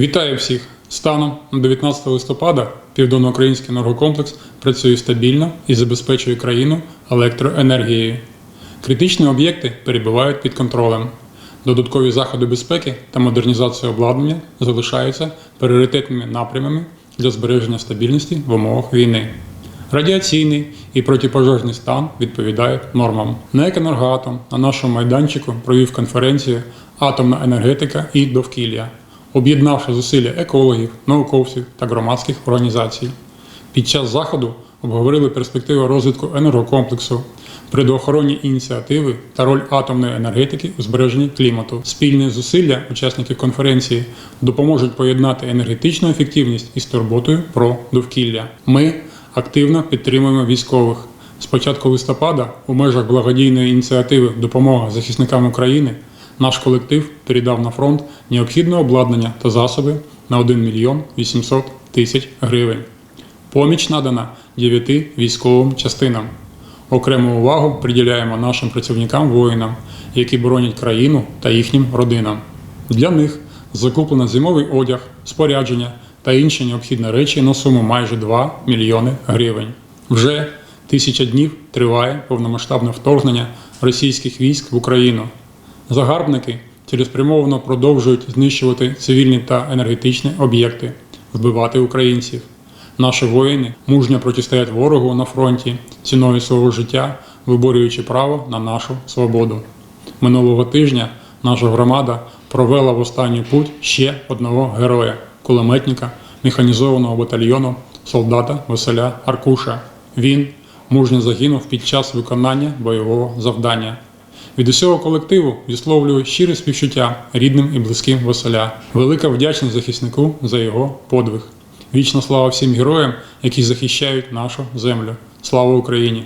Вітаю всіх! Станом на 19 листопада Південноукраїнський енергокомплекс працює стабільно і забезпечує країну електроенергією. Критичні об'єкти перебувають під контролем. Додаткові заходи безпеки та модернізація обладнання залишаються пріоритетними напрямами для збереження стабільності в умовах війни. Радіаційний і протипожежний стан відповідають нормам. НЕК «Енергоатом» на нашому майданчику провів конференцію Атомна енергетика і довкілля, об'єднавши зусилля екологів, науковців та громадських організацій. Під час заходу обговорили перспективи розвитку енергокомплексу, природоохоронні ініціативи та роль атомної енергетики у збереженні клімату. Спільні зусилля учасників конференції допоможуть поєднати енергетичну ефективність із турботою про довкілля. Ми активно підтримуємо військових. З початку листопада у межах благодійної ініціативи Допомога захисникам України наш колектив передав на фронт необхідне обладнання та засоби на 1 мільйон 800 тисяч гривень. Поміч надана 9 військовим частинам. Окрему увагу приділяємо нашим працівникам-воїнам, які боронять країну та їхнім родинам. Для них закуплено зимовий одяг, спорядження та інші необхідні речі на суму майже 2 мільйони гривень. Вже тисяча днів триває повномасштабне вторгнення російських військ в Україну. Загарбники цілеспрямовано продовжують знищувати цивільні та енергетичні об'єкти, вбивати українців. Наші воїни мужньо протистоять ворогу на фронті ціною свого життя, виборюючи право на нашу свободу. Минулого тижня наша громада провела в останній путь ще одного героя кулеметника механізованого батальйону солдата Василя Аркуша. Він мужньо загинув під час виконання бойового завдання. Від усього колективу висловлюю щире співчуття рідним і близьким Василя. Велика вдячність захиснику за його подвиг. Вічна слава всім героям, які захищають нашу землю. Слава Україні!